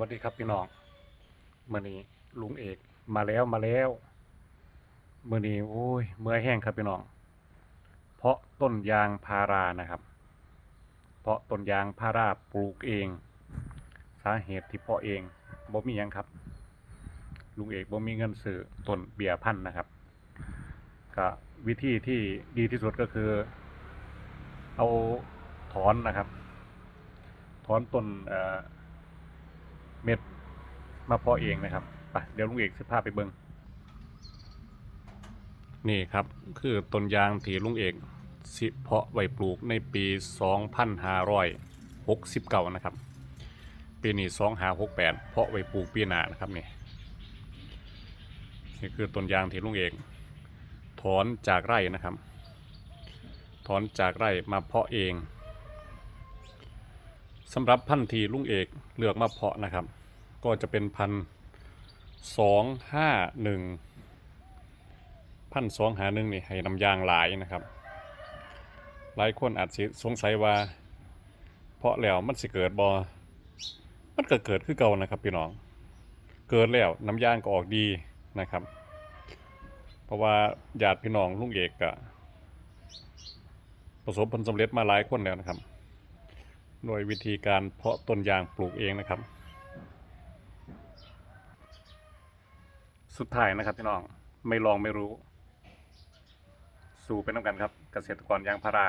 วัสดีครับพี่น้องมื่อนี้ลุงเอกมาแล้วมาแล้วมื่อนี้โอ้ยเมื่อแห้งครับพี่น้อง เพราะต้นยางพารานะครับ เพราะต้นยางพาราปลูกเอง สาเหตุที่เพาะเองบ่มียังครับ ลุงเอกบ่มีเงินซื้อต้นเบียร์พันธุ์นะครับก็วิธีที่ดีที่สุดก็คือ เอาถอนนะครับ ถอนต้นเอ่อ เม็ดมาเพาะเองนะครับไปเดี๋ยวลุงเอกจะพาไปเบิงนี่ครับ คือต้นยางที่ลุงเอกสิเพาะไว้ปลูกในปี 2569 นะครับ ปีนี้ 2568 เพาะไว้ปลูกปีหน้านะครับนี่นี่คือต้นยางที่ลุงเอก ถอนจากไร่นะครับ ถอนจากไร่มาเพาะเอง สำหรับพันธุ์ที่ลุงเอกเลือกมาเพาะนะครับ ก็จะเป็นพันสองห้าหนึ่งพันสองหาหนึ่งนี่ให้น้ำยางหลายนะครับ หลายคนอาจสิสงสัยว่า เพาะแล้วมันสิเกิดบอมันก็เกิดคือเก่านะครับพี่น้อง เกิดแล้วน้ำยางก็ออกดีนะครับ เพราะว่าญาติพี่น้องลุงเอกก็ประสบผลสำเร็จมาหลายคนแล้วนะครับ โดยวิธีการเพาะต้นยางปลูกเองนะครับ สุดท้ายนะครับพี่น้องไม่ลองไม่รู้ สู่เป็นน้ำกันครับ เกษตรกรยางพารา